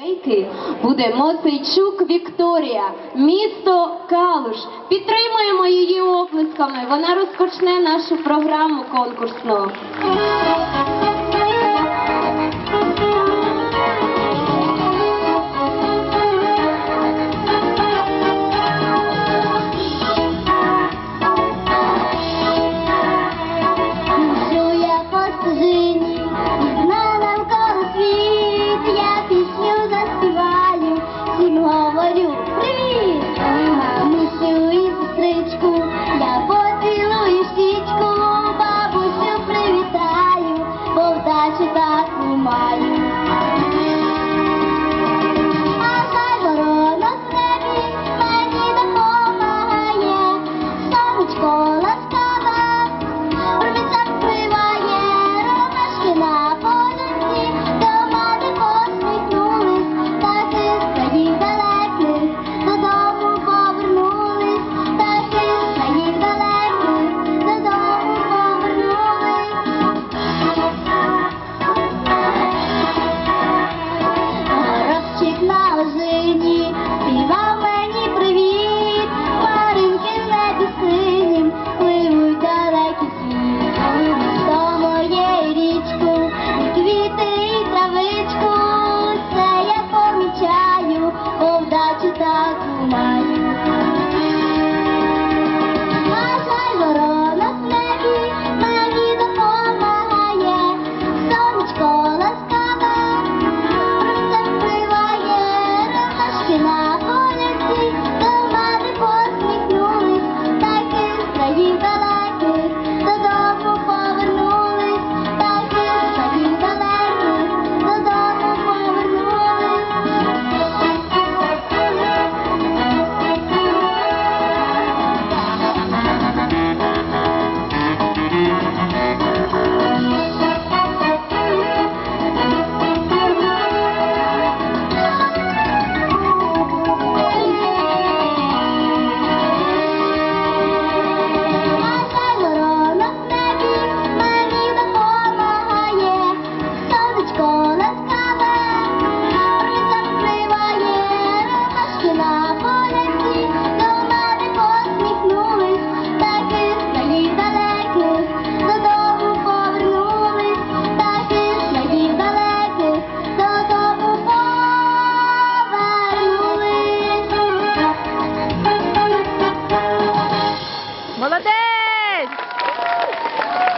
Вейки буде Мосейчук Вікторія, місто Калуш. Підтримуємо її оплесками. Вона розпочне нашу програму конкурсну. низині, співав мені привіт, хмаринки в небі синім, пливуть далекі світ, до моєї річку, і квіти, і травичку, все я помічаю, повдачу таку маю.